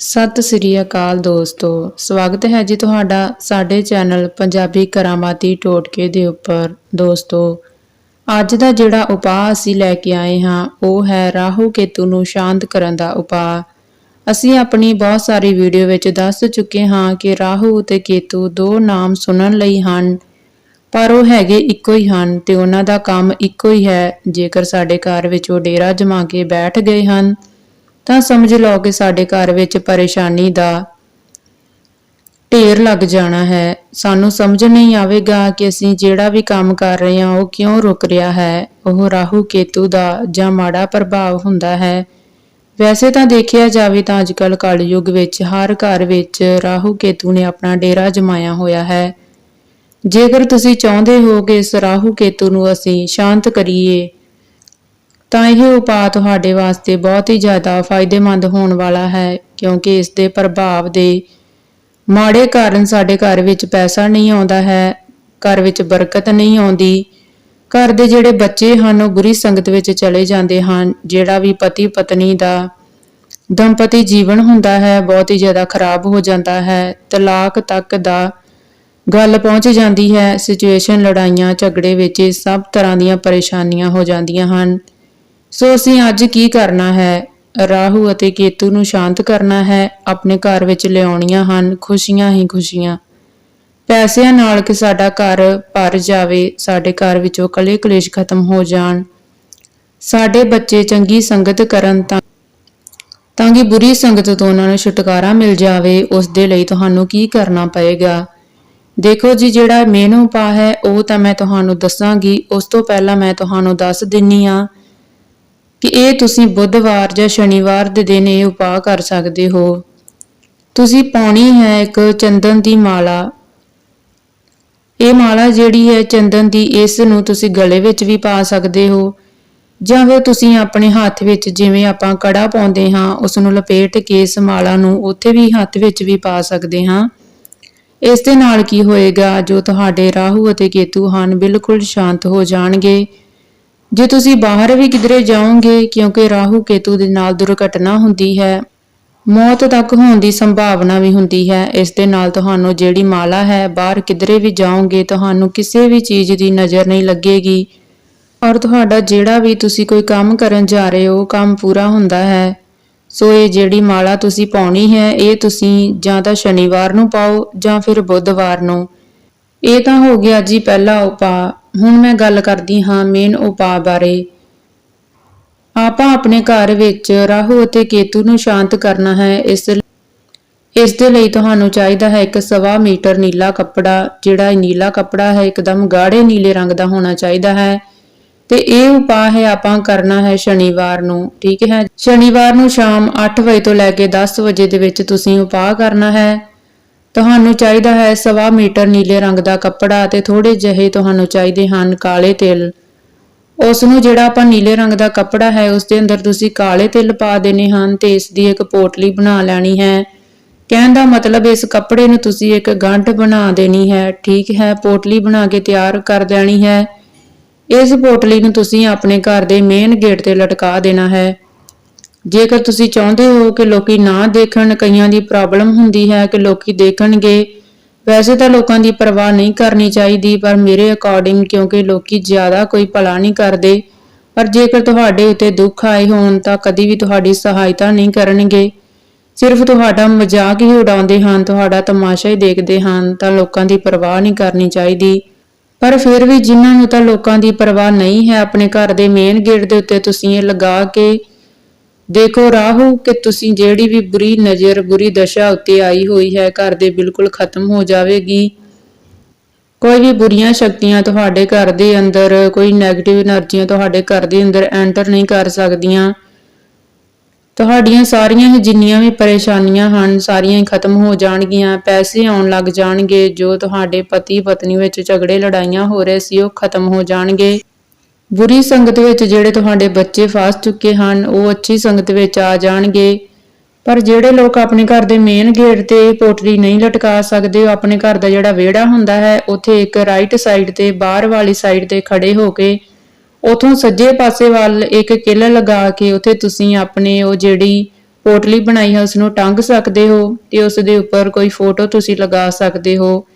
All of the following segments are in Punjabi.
ਸਤਿ ਸ੍ਰੀ ਅਕਾਲ ਦੋਸਤੋ, ਸਵਾਗਤ ਹੈ ਜੀ ਤੁਹਾਡਾ ਸਾਡੇ ਚੈਨਲ ਪੰਜਾਬੀ ਕਰਾਮਾਤੀ ਟੋਟਕੇ ਦੇ ਉੱਪਰ। ਦੋਸਤੋ, ਅੱਜ ਦਾ ਜਿਹੜਾ ਉਪਾਅ ਅਸੀਂ ਲੈ ਕੇ ਆਏ ਹਾਂ, ਉਹ ਹੈ ਰਾਹੂ ਕੇਤੂ ਨੂੰ ਸ਼ਾਂਤ ਕਰਨ ਦਾ ਉਪਾਅ। ਅਸੀਂ ਆਪਣੀ ਬਹੁਤ ਸਾਰੀ ਵੀਡੀਓ ਵਿੱਚ ਦੱਸ ਚੁੱਕੇ ਹਾਂ ਕਿ ਰਾਹੂ ਅਤੇ ਕੇਤੂ ਦੋ ਨਾਮ ਸੁਣਨ ਲਈ ਹਨ, ਪਰ ਉਹ ਹੈਗੇ ਇੱਕੋ ਹੀ ਹਨ ਤੇ ਉਹਨਾਂ ਦਾ ਕੰਮ ਇੱਕੋ ਹੀ ਹੈ, ਜੇਕਰ ਸਾਡੇ ਘਰ ਵਿੱਚ ਉਹ ਡੇਰਾ ਜਮਾ ਕੇ ਬੈਠ ਗਏ ਹਨ। ਤਾਂ ਸਮਝ ਲਓ ਕਿ ਸਾਡੇ ਘਰ ਵਿੱਚ ਪਰੇਸ਼ਾਨੀ ਦਾ ਢੇਰ ਲੱਗ ਜਾਣਾ ਹੈ। ਸਾਨੂੰ ਸਮਝ ਨਹੀਂ ਆਵੇਗਾ ਕਿ ਅਸੀਂ ਜਿਹੜਾ ਵੀ ਕੰਮ ਕਰ ਰਹੇ ਹਾਂ, ਉਹ ਕਿਉਂ ਰੁਕ ਰਿਹਾ ਹੈ। ਉਹ ਰਾਹੂ ਕੇਤੂ ਦਾ ਜਾਂ ਮਾੜਾ ਪ੍ਰਭਾਵ ਹੁੰਦਾ ਹੈ। ਵੈਸੇ ਤਾਂ ਦੇਖਿਆ ਜਾਵੇ ਤਾਂ ਅੱਜਕੱਲ ਕਲਯੁਗ ਵਿੱਚ ਹਰ ਘਰ ਵਿੱਚ ਰਾਹੂ ਕੇਤੂ ਨੇ ਆਪਣਾ ਡੇਰਾ ਜਮਾਇਆ ਹੋਇਆ ਹੈ। ਜੇਕਰ ਤੁਸੀਂ ਚਾਹੁੰਦੇ ਹੋ ਕਿ ਇਸ ਰਾਹੂ ਕੇਤੂ ਨੂੰ ਅਸੀਂ ਸ਼ਾਂਤ ਕਰੀਏ ਤਾਂ ਇਹ ਉਪਾਅ ਤੁਹਾਡੇ ਵਾਸਤੇ ਬਹੁਤ ਹੀ ਜ਼ਿਆਦਾ ਫਾਇਦੇਮੰਦ ਹੋਣ ਵਾਲਾ ਹੈ, ਕਿਉਂਕਿ ਇਸ ਦੇ ਪ੍ਰਭਾਵ ਦੇ ਮਾੜੇ ਕਾਰਨ ਸਾਡੇ ਘਰ ਵਿੱਚ ਪੈਸਾ ਨਹੀਂ ਆਉਂਦਾ ਹੈ, ਘਰ ਵਿੱਚ ਬਰਕਤ ਨਹੀਂ ਆਉਂਦੀ। ਘਰ ਦੇ ਜਿਹੜੇ ਬੱਚੇ ਹਨ, ਉਹ ਬੁਰੀ ਸੰਗਤ ਵਿੱਚ ਚਲੇ ਜਾਂਦੇ ਹਨ, ਜਿਹੜਾ ਵੀ ਪਤੀ ਪਤਨੀ ਦਾ ਦੰਪਤੀ ਜੀਵਨ ਹੁੰਦਾ ਹੈ, ਬਹੁਤ ਹੀ ਜ਼ਿਆਦਾ ਖਰਾਬ ਹੋ ਜਾਂਦਾ ਹੈ, ਤਲਾਕ ਤੱਕ ਦਾ ਗੱਲ ਪਹੁੰਚ ਜਾਂਦੀ ਹੈ ਸਿਚੁਏਸ਼ਨ ਲੜਾਈਆਂ ਝਗੜੇ ਵਿੱਚ ਸਭ ਤਰ੍ਹਾਂ ਦੀਆਂ ਪਰੇਸ਼ਾਨੀਆਂ ਹੋ ਜਾਂਦੀਆਂ ਹਨ। ਸੋ ਅਸੀਂ ਅੱਜ ਕੀ ਕਰਨਾ ਹੈ? ਰਾਹੂ ਅਤੇ ਕੇਤੂ ਨੂੰ ਸ਼ਾਂਤ ਕਰਨਾ ਹੈ, ਆਪਣੇ ਘਰ ਵਿੱਚ ਲਿਆਉਣੀਆਂ ਹਨ, ਖੁਸ਼ੀਆਂ ਹੀ ਖੁਸ਼ੀਆਂ। ਪੈਸਿਆਂ ਨਾਲ ਕਿ ਸਾਡਾ ਘਰ ਭਰ ਜਾਵੇ, ਸਾਡੇ ਘਰ ਵਿੱਚੋਂ ਕਲੇ ਕਲੇਸ਼ ਖਤਮ ਹੋ ਜਾਣ। ਸਾਡੇ ਬੱਚੇ ਚੰਗੀ ਸੰਗਤ ਕਰਨ ਤਾਂ ਤਾਂ ਕਿ ਬੁਰੀ ਸੰਗਤ ਤੋਂ ਉਹਨਾਂ ਨੂੰ ਛੁਟਕਾਰਾ ਮਿਲ ਜਾਵੇ, ਉਸ ਦੇ ਲਈ ਤੁਹਾਨੂੰ ਕੀ ਕਰਨਾ ਪਏਗਾ? ਦੇਖੋ ਜੀ, ਜਿਹੜਾ ਮੇਨ ਉਪਾਅ ਹੈ, ਉਹ ਤਾਂ ਮੈਂ ਤੁਹਾਨੂੰ ਦੱਸਾਂਗੀ। ਉਸ ਤੋਂ ਪਹਿਲਾਂ ਮੈਂ ਤੁਹਾਨੂੰ ਦੱਸ ਦਿੰਨੀ ਆ ਕਿ ਇਹ ਤੁਸੀਂ ਬੁੱਧਵਾਰ ਜਾਂ ਸ਼ਨੀਵਾਰ ਦੇ ਦਿਨ ਇਹ ਉਪਾਅ ਕਰ ਸਕਦੇ ਹੋ। ਤੁਸੀਂ ਪਾਉਣੀ ਹੈ ਇੱਕ ਚੰਦਨ ਦੀ ਮਾਲਾ। ਇਹ ਮਾਲਾ ਜਿਹੜੀ ਹੈ ਚੰਦਨ ਦੀ, ਇਸ ਨੂੰ ਤੁਸੀਂ ਗਲੇ ਵਿੱਚ ਵੀ ਪਾ ਸਕਦੇ ਹੋ ਜਾਂ ਫਿਰ ਤੁਸੀਂ ਆਪਣੇ ਹੱਥ ਵਿੱਚ ਜਿਵੇਂ ਆਪਾਂ ਕੜਾ ਪਾਉਂਦੇ ਹਾਂ ਉਸ ਨੂੰ ਲਪੇਟ ਕੇ ਇਸ ਮਾਲਾ ਨੂੰ ਉੱਥੇ ਵੀ ਹੱਥ ਵਿੱਚ ਵੀ ਪਾ ਸਕਦੇ ਹਾਂ। ਇਸ ਦੇ ਨਾਲ ਕੀ ਹੋਏਗਾ? ਜੋ ਤੁਹਾਡੇ ਰਾਹੂ ਅਤੇ ਕੇਤੂ ਹਨ ਬਿਲਕੁਲ ਸ਼ਾਂਤ ਹੋ ਜਾਣਗੇ। ਜੇ ਤੁਸੀਂ ਬਾਹਰ ਵੀ ਕਿਧਰੇ ਜਾਓਗੇ, ਕਿਉਂਕਿ ਰਾਹੂ ਕੇਤੂ ਦੇ ਨਾਲ ਦੁਰਘਟਨਾ ਹੁੰਦੀ ਹੈ, ਮੌਤ ਤੱਕ ਹੋਣ ਦੀ ਸੰਭਾਵਨਾ ਵੀ ਹੁੰਦੀ ਹੈ। ਇਸ ਦੇ ਨਾਲ ਤੁਹਾਨੂੰ ਜਿਹੜੀ ਮਾਲਾ ਹੈ, ਬਾਹਰ ਕਿਧਰੇ ਵੀ ਜਾਓਗੇ, ਤੁਹਾਨੂੰ ਕਿਸੇ ਵੀ ਚੀਜ਼ ਦੀ ਨਜ਼ਰ ਨਹੀਂ ਲੱਗੇਗੀ। ਔਰ ਤੁਹਾਡਾ ਜਿਹੜਾ ਵੀ ਤੁਸੀਂ ਕੋਈ ਕੰਮ ਕਰਨ ਜਾ ਰਹੇ ਹੋ, ਕੰਮ ਪੂਰਾ ਹੁੰਦਾ ਹੈ। ਸੋ ਇਹ ਜਿਹੜੀ ਮਾਲਾ ਤੁਸੀਂ ਪਾਉਣੀ ਹੈ, ਇਹ ਤੁਸੀਂ ਜਾਂ ਤਾਂ ਸ਼ਨੀਵਾਰ ਨੂੰ ਪਾਓ ਜਾਂ ਫਿਰ ਬੁੱਧਵਾਰ ਨੂੰ। ਇਹ ਤਾਂ ਹੋ ਗਿਆ ਜੀ ਪਹਿਲਾ ਉਪਾਅ। ਹੁਣ ਮੈਂ ਗੱਲ ਕਰਦੀ ਹਾਂ ਮੇਨ ਉਪਾਅ ਬਾਰੇ। ਆਪਾਂ ਆਪਣੇ ਘਰ ਵਿੱਚ ਰਾਹੂ ਅਤੇ ਕੇਤੂ ਨੂੰ ਸ਼ਾਂਤ ਕਰਨਾ ਹੈ। ਇਸ ਇਸ ਦੇ ਲਈ ਤੁਹਾਨੂੰ ਚਾਹੀਦਾ ਹੈ ਇੱਕ ਸਵਾ ਮੀਟਰ ਨੀਲਾ ਕੱਪੜਾ, ਜਿਹੜਾ ਇਹ ਨੀਲਾ ਕੱਪੜਾ ਹੈ, ਇੱਕਦਮ ਗਾੜੇ ਨੀਲੇ ਰੰਗ ਦਾ ਹੋਣਾ ਚਾਹੀਦਾ ਹੈ। ਤੇ ਇਹ ਉਪਾਅ ਹੈ ਆਪਾਂ ਕਰਨਾ ਹੈ ਸ਼ਨੀਵਾਰ ਨੂੰ, ਠੀਕ ਹੈ? ਸ਼ਨੀਵਾਰ ਨੂੰ ਸ਼ਾਮ 8 ਵਜੇ ਤੋਂ ਲੈ ਕੇ 10 ਵਜੇ ਦੇ ਵਿੱਚ ਤੁਸੀਂ ਉਪਾਅ ਕਰਨਾ ਹੈ। ਤੁਹਾਨੂੰ ਚਾਹੀਦਾ ਹੈ ਸਵਾ ਮੀਟਰ ਨੀਲੇ ਰੰਗ ਦਾ ਕੱਪੜਾ ਅਤੇ ਥੋੜੇ ਜਿਹੇ ਤੁਹਾਨੂੰ ਚਾਹੀਦੇ ਹਨ ਕਾਲੇ ਤਿਲ। ਉਸ ਨੂੰ ਜਿਹੜਾ ਆਪਾਂ ਨੀਲੇ ਰੰਗ ਦਾ ਕੱਪੜਾ ਹੈ ਉਸ ਦੇ ਅੰਦਰ ਤੁਸੀਂ ਕਾਲੇ ਤਿਲ ਪਾ ਦੇਣੇ ਹਨ ਤੇ ਇਸ ਦੀ ਇੱਕ ਪੋਟਲੀ ਬਣਾ ਲੈਣੀ ਹੈ। ਕਹਿਣ ਦਾ ਮਤਲਬ ਇਸ ਕੱਪੜੇ ਨੂੰ ਤੁਸੀਂ ਇੱਕ ਗੰਢ ਬਣਾ ਦੇਣੀ ਹੈ। ਠੀਕ ਹੈ, ਪੋਟਲੀ ਬਣਾ ਕੇ ਤਿਆਰ ਕਰ ਦੇਣੀ ਹੈ। ਇਸ ਪੋਟਲੀ ਨੂੰ ਤੁਸੀਂ ਆਪਣੇ ਘਰ ਦੇ ਮੇਨ ਗੇਟ ਤੇ ਲਟਕਾ ਦੇਣਾ ਹੈ। ਜੇਕਰ ਤੁਸੀਂ ਚਾਹੁੰਦੇ ਹੋ ਕਿ ਲੋਕੀ ਨਾ ਦੇਖਣ, ਕਈਆਂ ਦੀ ਪ੍ਰੋਬਲਮ ਹੁੰਦੀ ਹੈ ਕਿ ਲੋਕੀ ਦੇਖਣਗੇ, ਵੈਸੇ ਤਾਂ ਲੋਕਾਂ ਦੀ ਪਰਵਾਹ ਨਹੀਂ ਕਰਨੀ ਚਾਹੀਦੀ, ਪਰ ਮੇਰੇ ਅਕੋਰਡਿੰਗ ਕਿਉਂਕਿ ਲੋਕੀ ਜ਼ਿਆਦਾ ਕੋਈ ਭਲਾ ਨਹੀਂ ਕਰਦੇ, ਪਰ ਜੇਕਰ ਤੁਹਾਡੇ ਉੱਤੇ ਦੁੱਖ ਆਏ ਹੋਣ, ਤਾਂ ਕਦੀ ਵੀ ਤੁਹਾਡੀ ਸਹਾਇਤਾ ਨਹੀਂ ਕਰਨਗੇ। ਸਿਰਫ ਤੁਹਾਡਾ ਮਜ਼ਾਕ ਹੀ ਉਡਾਉਂਦੇ ਹਨ, ਤੁਹਾਡਾ ਤਮਾਸ਼ਾ ਹੀ ਦੇਖਦੇ ਹਨ, ਤਾਂ ਲੋਕਾਂ ਦੀ ਪਰਵਾਹ ਨਹੀਂ ਕਰਨੀ ਚਾਹੀਦੀ। ਪਰ ਫਿਰ ਵੀ ਜਿਨ੍ਹਾਂ ਨੂੰ ਤਾਂ ਲੋਕਾਂ ਦੀ ਪਰਵਾਹ ਨਹੀਂ ਹੈ, ਆਪਣੇ ਘਰ ਦੇ ਮੇਨ ਗੇਟ ਦੇ ਉੱਤੇ ਤੁਸੀਂ ਇਹ ਲਗਾ ਕੇ ਦੇਖੋ ਰਾਹੂ, ਕਿ ਤੁਸੀਂ ਜਿਹੜੀ ਵੀ ਬੁਰੀ ਨਜ਼ਰ, ਬੁਰੀ ਦਸ਼ਾ ਉੱਤੇ ਆਈ ਹੋਈ ਹੈ, ਘਰ ਦੇ ਬਿਲਕੁਲ ਖਤਮ ਹੋ ਜਾਵੇਗੀ। ਕੋਈ ਵੀ ਬੁਰੀਆਂ ਸ਼ਕਤੀਆਂ ਤੁਹਾਡੇ ਘਰ ਦੇ ਅੰਦਰ, ਕੋਈ ਨੈਗੇਟਿਵ એનર્ਜੀਆਂ ਤੁਹਾਡੇ ਘਰ ਦੇ ਅੰਦਰ ਐਂਟਰ ਨਹੀਂ ਕਰ ਸਕਦੀਆਂ। ਤੁਹਾਡੀਆਂ ਸਾਰੀਆਂ ਹੀ ਜਿੰਨੀਆਂ ਵੀ ਪਰੇਸ਼ਾਨੀਆਂ ਹਨ, ਸਾਰੀਆਂ ਹੀ ਖਤਮ ਹੋ ਜਾਣਗੀਆਂ, ਪੈਸੇ ਆਉਣ ਲੱਗ ਜਾਣਗੇ, ਜੋ ਤੁਹਾਡੇ ਪਤੀ ਪਤਨੀ ਵਿੱਚ ਝਗੜੇ ਲੜਾਈਆਂ ਹੋ ਰਹੇ ਸੀ, ਉਹ ਖਤਮ ਹੋ ਜਾਣਗੇ। ਬੁਰੀ ਸੰਗਤ ਵਿੱਚ ਜਿਹੜੇ ਤੁਹਾਡੇ ਬੱਚੇ ਫਸ ਚੁੱਕੇ ਹਨ, ਉਹ ਅੱਛੀ ਸੰਗਤ ਵਿੱਚ ਆ ਜਾਣਗੇ। ਪਰ ਜਿਹੜੇ ਲੋਕ ਆਪਣੇ ਘਰ ਦੇ ਮੇਨ ਗੇਟ ਤੇ ਪੋਟਲੀ ਨਹੀਂ ਲਟਕਾ ਸਕਦੇ, ਉਹ ਆਪਣੇ ਘਰ ਦਾ ਜਿਹੜਾ ਵਿਹੜਾ ਹੁੰਦਾ ਹੈ, ਉੱਥੇ ਇੱਕ ਰਾਈਟ ਸਾਈਡ ਤੇ, ਬਾਹਰ ਵਾਲੀ ਸਾਈਡ ਤੇ ਖੜੇ ਹੋ ਕੇ, ਉਥੋਂ ਸੱਜੇ ਪਾਸੇ ਵੱਲ ਇੱਕ ਕਿੱਲ ਲਗਾ ਕੇ ਉੱਥੇ ਤੁਸੀਂ ਆਪਣੇ ਉਹ ਜਿਹੜੀ ਪੋਟਲੀ ਬਣਾਈ ਹੈ ਉਸ ਨੂੰ ਟੰਗ ਸਕਦੇ ਹੋ ਤੇ ਉਸ ਦੇ ਉੱਪਰ ਕੋਈ ਫੋਟੋ ਤੁਸੀਂ ਲਗਾ ਸਕਦੇ ਹੋ।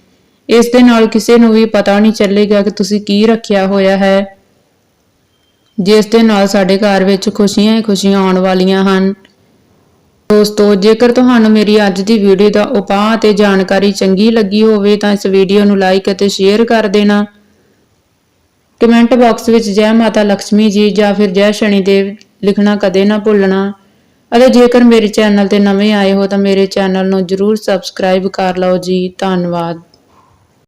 ਇਸ ਦੇ ਨਾਲ ਕਿਸੇ ਨੂੰ ਵੀ ਪਤਾ ਨਹੀਂ ਚੱਲੇਗਾ ਕਿ ਤੁਸੀਂ ਕੀ ਰੱਖਿਆ ਹੋਇਆ ਹੈ। ਜਿਸ ਦੇ ਨਾਲ ਸਾਡੇ ਘਰ ਵਿੱਚ ਖੁਸ਼ੀਆਂ ਹੀ ਖੁਸ਼ੀਆਂ ਆਉਣ ਵਾਲੀਆਂ ਹਨ। ਦੋਸਤੋ, ਜੇਕਰ ਤੁਹਾਨੂੰ ਮੇਰੀ ਅੱਜ ਦੀ ਵੀਡੀਓ ਦਾ ਉਪਾਅ ਤੇ ਜਾਣਕਾਰੀ ਚੰਗੀ ਲੱਗੀ ਹੋਵੇ ਤਾਂ ਇਸ ਵੀਡੀਓ ਨੂੰ ਲਾਈਕ ਅਤੇ ਸ਼ੇਅਰ ਕਰ ਦੇਣਾ। ਕਮੈਂਟ ਬਾਕਸ ਵਿੱਚ ਜੈ ਮਾਤਾ ਲక్ష్ਮੀ ਜੀ ਜਾਂ ਫਿਰ ਜੈ ਸ਼ਨੀ ਦੇਵ ਲਿਖਣਾ ਕਦੇ ਨਾ ਭੁੱਲਣਾ। ਅਤੇ ਜੇਕਰ ਮੇਰੇ ਚੈਨਲ ਤੇ ਨਵੇਂ ਆਏ ਹੋ ਤਾਂ ਮੇਰੇ ਚੈਨਲ ਨੂੰ ਜਰੂਰ ਸਬਸਕ੍ਰਾਈਬ ਕਰ ਲਓ ਜੀ। ਧੰਨਵਾਦ।